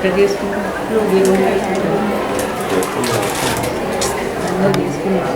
తొందర ఎక్కడ చేసుకుంటాం చేసుకున్నాం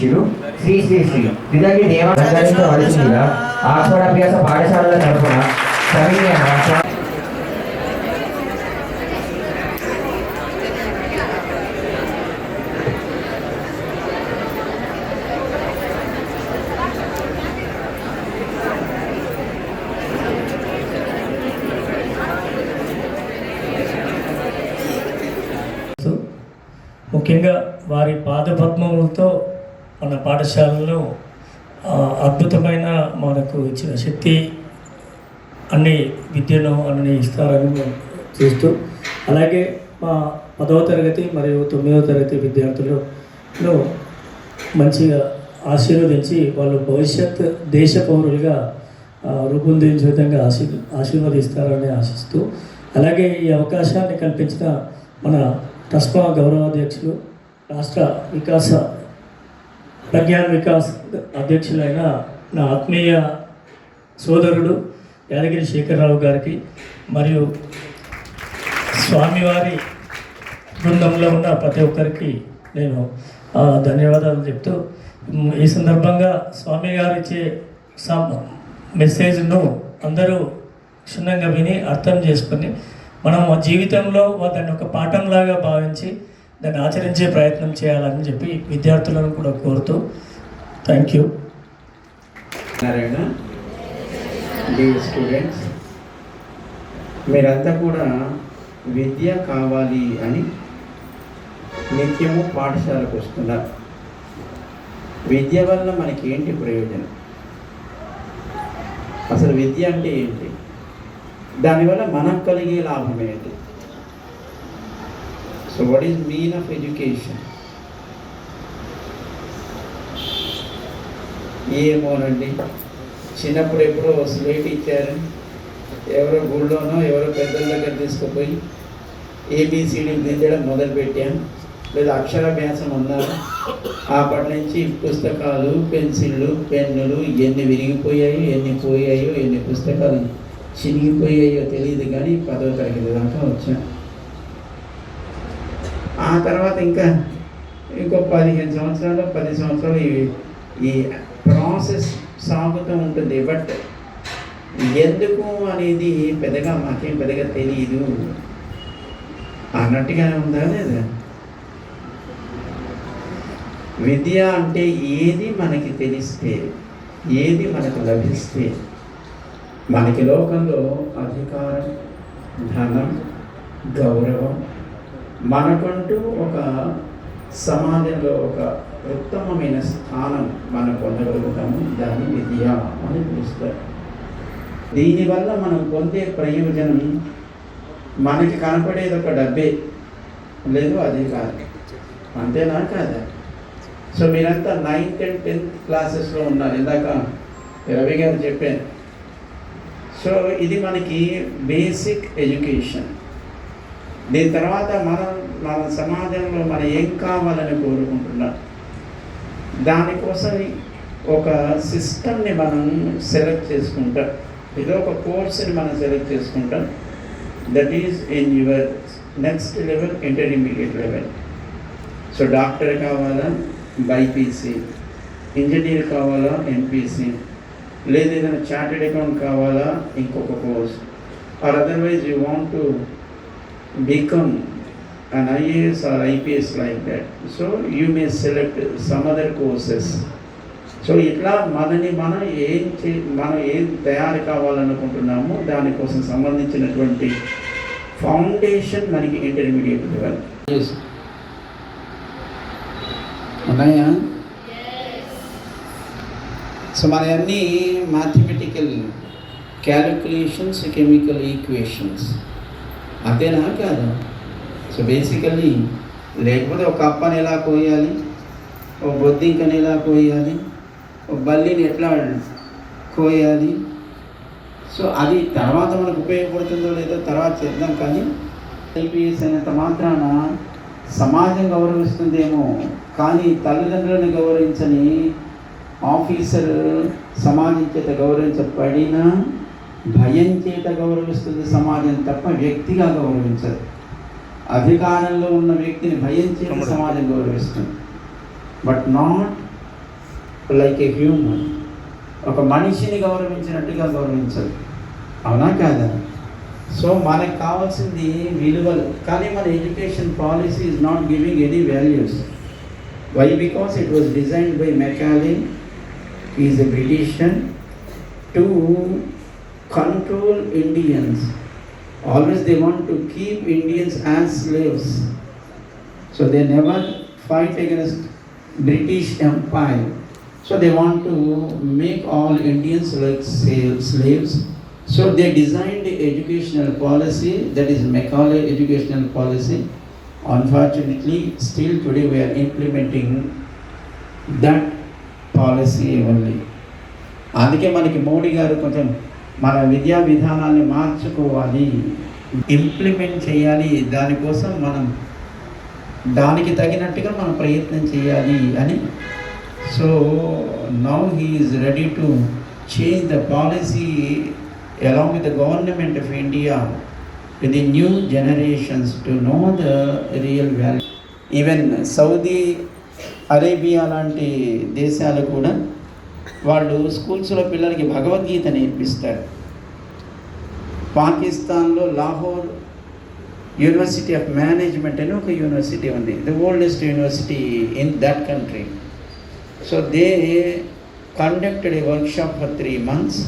హృదయాంతరంగా శ్రీ శ్రీ శ్రీ త్రిదండి దేవ సంచరించవలసిందిగా ఆస్వాడాభ్యాస పాఠశాలల తరపున సవినయంగా ముఖ్యంగా వారి పాదపద్మములతో మన పాఠశాలలో అద్భుతమైన మనకు ఇచ్చిన శక్తి అన్ని విద్యను అన్ని ఇస్తారని చేస్తూ చూస్తూ అలాగే మా పదవ తరగతి మరియు తొమ్మిదవ తరగతి విద్యార్థులను మంచిగా ఆశీర్వదించి వాళ్ళు భవిష్యత్ దేశ పౌరులుగా రూపొందించే విధంగా ఆశీ ఆశీర్వదిస్తారని ఆశిస్తూ అలాగే ఈ అవకాశాన్ని కల్పించిన మన ట్రస్మా గౌరవాధ్యక్షులు రాష్ట్ర వికాస ప్రజ్ఞాన వికాస్ అధ్యక్షులైన నా ఆత్మీయ సోదరుడు యాదగిరి శేఖరరావు గారికి మరియు స్వామివారి బృందంలో ఉన్న ప్రతి ఒక్కరికి నేను ధన్యవాదాలు చెప్తూ ఈ సందర్భంగా స్వామి గారు ఇచ్చే మెసేజ్ను అందరూ క్షుణ్ణంగా విని అర్థం చేసుకొని మనం జీవితంలో దాన్ని ఒక పాఠంలాగా భావించి దాన్ని ఆచరించే ప్రయత్నం చేయాలని చెప్పి విద్యార్థులను కూడా కోరుతూ థ్యాంక్ యూ. నారాయణ స్టూడెంట్స్ మీరంతా కూడా విద్య కావాలి అని నిత్యము పాఠశాలకు వస్తున్నారు. విద్య వల్ల మనకి ఏంటి ప్రయోజనం? అసలు విద్య అంటే ఏంటి? దానివల్ల మనకు కలిగే లాభం ఏంటి? So what is mean of education ఏమోనండి? చిన్నప్పుడు ఎప్పుడో స్లేట్ ఇచ్చారు. ఎవరో గుళ్ళోనో ఎవరో పెద్దల దగ్గర తీసుకుపోయి ఏబిసిడి దిద్దడం మొదలుపెట్టాం. లేదా అక్షరాభ్యాసం అన్నారు అప్పటి నుంచి పుస్తకాలు పెన్సిళ్ళు పెన్నులు ఎన్ని విరిగిపోయాయో ఎన్ని పోయాయో ఎన్ని పుస్తకాలు చినిగిపోయాయో తెలియదు కానీ పదో తరగతి దాకా వచ్చాను ఆ తర్వాత ఇంకా ఇంకో పదిహేను సంవత్సరాలు పది సంవత్సరాలు ఈ ఈ ప్రాసెస్ సాగుతూ ఉంటుంది. బట్ ఎందుకు అనేది పెద్దగా మాకేం పెద్దగా తెలియదు అన్నట్టుగానే ఉందా లేదా? విద్య అంటే ఏది మనకి తెలిస్తే ఏది మనకు లభిస్తే మనకి లోకంలో అధికారం ధనం గౌరవం మనకంటూ ఒక సమాజంలో ఒక ఉత్తమమైన స్థానం మనం పొందగలుగుతాము. దాన్ని విద్య అని పిలుస్తారు. దీనివల్ల మనం పొందే ప్రయోజనం మనకి కనపడేది ఒక డబ్బే. లేదు అది కాదు. అంతేనా కాదా? సో మీరంతా నైన్త్ అండ్ టెన్త్ క్లాసెస్లో ఉన్నారు. ఇందాక రవి గారు చెప్పాను సో ఇది మనకి బేసిక్ ఎడ్యుకేషన్ దీని తర్వాత మనం మన సమాజంలో మనం ఏం కావాలని కోరుకుంటున్నాం దానికోసం ఒక సిస్టమ్ని మనం సెలెక్ట్ చేసుకుంటాం. ఏదో ఒక కోర్స్ని మనం సెలెక్ట్ చేసుకుంటాం. That is in your next level intermediate level so doctor కావాలా? బైపీసీ ఇంజనీర్ కావాలా? ఎంపీసీ లేదా ఏదైనా చార్టెడ్ అకౌంట్ కావాలా? ఇంకొక course or otherwise you want to become an IAS or IPS like that. So you may select some other courses. So ఇట్లా మనని మనం ఏం చే మనం ఏం తయారు కావాలనుకుంటున్నామో దానికోసం సంబంధించినటువంటి ఫౌండేషన్ మనకి ఇంటర్మీడియట్ లెవెల్ ఉన్నాయా? సో మన అన్ని మ్యాథమెటికల్ క్యాలిక్యులేషన్స్ కెమికల్ ఈక్వేషన్స్ అంతేనా కాదు. సో బేసికల్లీ లేకపోతే ఒక అప్పని ఎలా కోయాలి? ఒక బొద్దింకని ఎలా కోయాలి? ఒక బల్లిని ఎట్లా కోయాలి? సో అది తర్వాత మనకు ఉపయోగపడుతుందో లేదో తర్వాత చెప్దాం. కానీ ఐపీఎస్ అయినంత మాత్రాన సమాజం గౌరవిస్తుందేమో కానీ తల్లిదండ్రులను గౌరవించని ఆఫీసర్ సమాజం చేత గౌరవించబడినా భయం చేత గౌరవిస్తుంది సమాజం తప్ప వ్యక్తిగా గౌరవించదు. అధికారంలో ఉన్న వ్యక్తిని భయం చేత సమాజం గౌరవిస్తుంది. But not like a human ఒక మనిషిని గౌరవించినట్టుగా గౌరవించదు. అవునా కాదా? సో మనకు కావాల్సింది విలువలు. కానీ మన education policy is not giving any values why because it was designed by Macaulay is a British to Control Indians always they want to keep Indians as slaves. So they never fight against British Empire. So they want to make all Indians like sa- slaves. So they designed the educational policy that is Macaulay educational policy. Unfortunately, still today we are implementing that policy only. అందుకే మనకి మోడీ గారు కొంచెం మన విద్యా విధానాన్ని మార్చుకోవాలి. Implement చేయాలి. దానికోసం మనం దానికి తగినట్టుగా మనం ప్రయత్నం చేయాలి అని. So now he is ready to change the policy along with the government of India with the new generations to know the real value even Saudi Arabia లాంటి దేశాలు కూడా వాళ్ళు స్కూల్స్లో పిల్లలకి భగవద్గీత నేర్పిస్తారు. పాకిస్తాన్లో లాహోర్ యూనివర్సిటీ ఆఫ్ మేనేజ్మెంట్ అని ఒక యూనివర్సిటీ ఉంది. The oldest university in that country. So they conducted a workshop for three months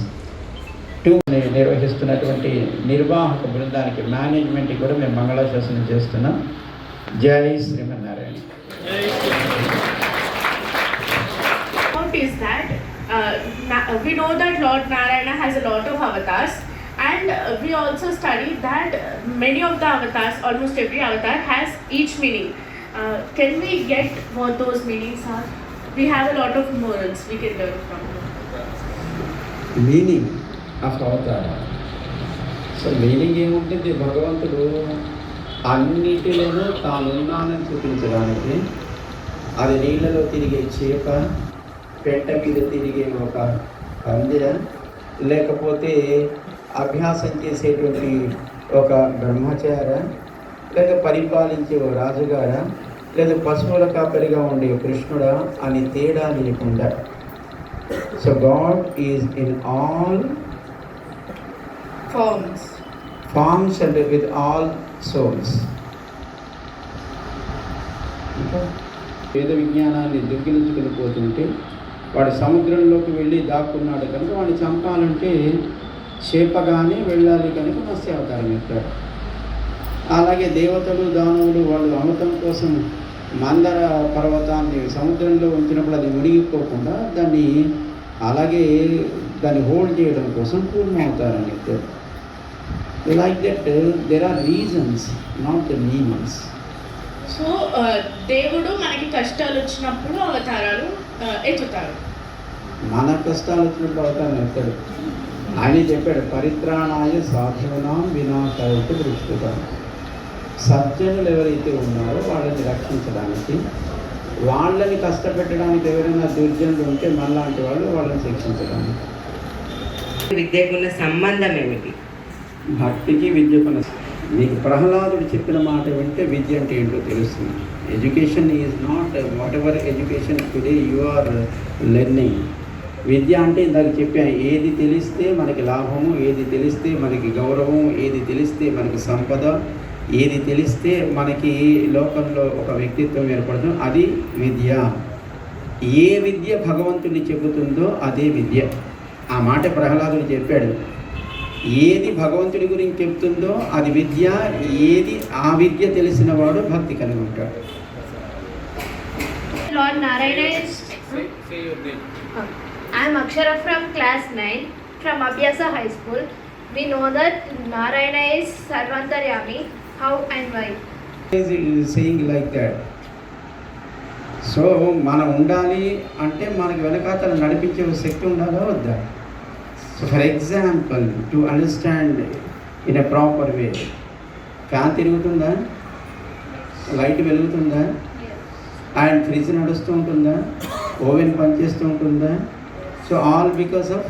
to నిర్వహిస్తున్నటువంటి నిర్వాహక బృందానికి మేనేజ్మెంట్కి కూడా మేము మంగళాశాసనం చేస్తున్నాం. జై Shrimannarayana. What is that? Uh, Na- we know that Lord Narayana has a lot of avatars, and uh, we also study that uh, many of the avatars, almost every avatar, has each meaning. Uh, can we get what those meanings are? We have a lot of morals we can learn from. Meaning of అవతార so meaning ఏముంటుంది భగవంతుడు అన్నిటిలోనూ తానున్నానని చూపించడానికి అది నీళ్ళలో తిరిగే చేప పెంట మీద తిరిగే ఒక పందిర లేకపోతే అభ్యాసం చేసేటువంటి ఒక బ్రహ్మచార లేదా పరిపాలించే ఓ రాజుగార లేదా పశువుల కాపరిగా ఉండే కృష్ణుడా అని తేడా లేకుండా so god is in all Forms. Forms and with all souls వేద విజ్ఞానాన్ని దొంగిలించుకుని పోతుంటే వాడు సముద్రంలోకి వెళ్ళి దాక్కున్నాడు కనుక వాడిని చంపాలంటే చేపగానే వెళ్ళాలి కనుక మత్స్య అవతారం ఎత్తాడు. అలాగే దేవతలు దానవులు వాళ్ళు అమృతం కోసం మందర పర్వతాన్ని సముద్రంలో ఉంచినప్పుడు అది మునిగిపోకుండా దాన్ని అలాగే దాన్ని హోల్డ్ చేయడం కోసం పూర్ణ అవతారాన్ని ఎత్తాడు. Like that there are reasons not the meanings so దేవుడు మనకి కష్టాలు వచ్చినప్పుడు అవతారాలు ఎత్తుతారు. మన కష్టాలు వచ్చినప్పుడు అవతారం ఎత్తాడు ఆయన చెప్పాడు పరిత్రాణాయ సాధునాం వినాశాయకు దృష్టిగా సజ్జనులు ఎవరైతే ఉన్నారో వాళ్ళని రక్షించడానికి వాళ్ళని కష్టపెట్టడానికి ఎవరైనా దుర్జనులు ఉంటే మనలాంటి వాళ్ళు వాళ్ళని శిక్షించడానికి. విద్యకున్న సంబంధం ఏమిటి? భక్తికి విద్యకున్న మీకు ప్రహ్లాదుడు చెప్పిన మాట వింటే విద్య అంటే ఏంటో తెలుస్తుంది. Education is not whatever education today you are learning విద్య అంటే ఇందాక చెప్పాను ఏది తెలిస్తే మనకి లాభము ఏది తెలిస్తే మనకి గౌరవం ఏది తెలిస్తే మనకి సంపద ఏది తెలిస్తే మనకి లోకంలో ఒక వ్యక్తిత్వం ఏర్పడుతుంది అది విద్య. ఏ విద్య భగవంతుని చెబుతుందో అదే విద్య. ఆ మాట ప్రహ్లాదుడు చెప్పాడు. ఏది భగవంతుడి గురించి చెప్తుందో అది విద్య ఏది ఆ విద్య తెలిసిన వాడు భక్తి కలిగి ఉంటాడు. I'm Akshara from class nine from Abhyasa high school we know that Narayana is సర్వంతర్యామి how and why saying like that so మనం ఉండాలి అంటే మనకి వెనకాతలు నడిపించే శక్తి ఉండాలా? వద్దా? For example to understand in a proper way fan తిరుగుతుందా? Light వెలుగుతుందా? అండ్ ఫ్రిడ్జ్ నడుస్తూ ఉంటుందా? ఓవెన్ పనిచేస్తూ ఉంటుందా? So all because of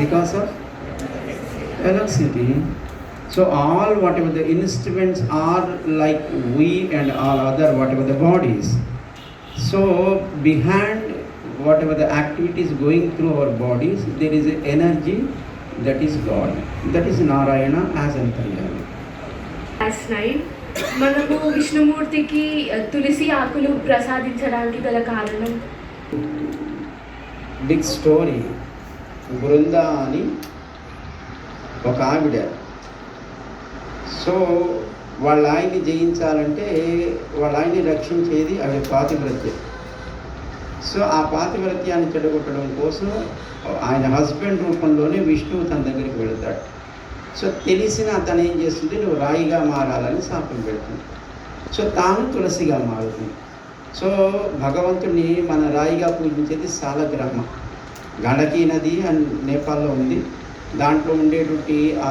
because of electricity so all whatever the instruments are like we and all other whatever the bodies so behind whatever the activities going through our bodies, there is an energy that is God. That is Narayana as Antaryami. Class nine మనము విష్ణుమూర్తికి uh, తులసి ఆకులు ప్రసాదించడానికి గల కారణం big story Brinda అని ఒక ఆవిడ so వాళ్ళ ఆయన్ని జయించాలంటే వాళ్ళ ఆయన్ని రక్షించేది ఆవిడ పాతివ్రత్యం సో ఆ పాతివ్రత్యాన్ని చెడగొట్టడం కోసం ఆయన హస్బెండ్ రూపంలోనే విష్ణువు తన దగ్గరికి వెళతాడు. సో తెలిసిన తను ఏం చేస్తుంది? నువ్వు రాయిగా మారాలని శాపం పెడుతుంది. సో తాను తులసిగా మారుతుంది. సో భగవంతుడిని మన రాయిగా పూజించేది సాలగ్రామ గండకీ నది అని నేపాల్లో ఉంది. దాంట్లో ఉండేటువంటి ఆ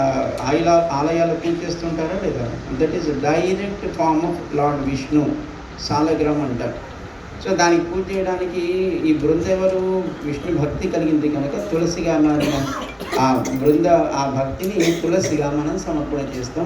ఆయిల ఆలయాలు పూజ చేస్తుంటారా లేదా? That is direct form of lord Vishnu Saligram అంటారు. సో దానికి పూజ చేయడానికి ఈ బృంద ఎవరు విష్ణు భక్తి కలిగింది కనుక తులసిగా మనం. ఆ బృంద ఆ భక్తిని తులసిగా మనం సమర్పణ చేస్తాం.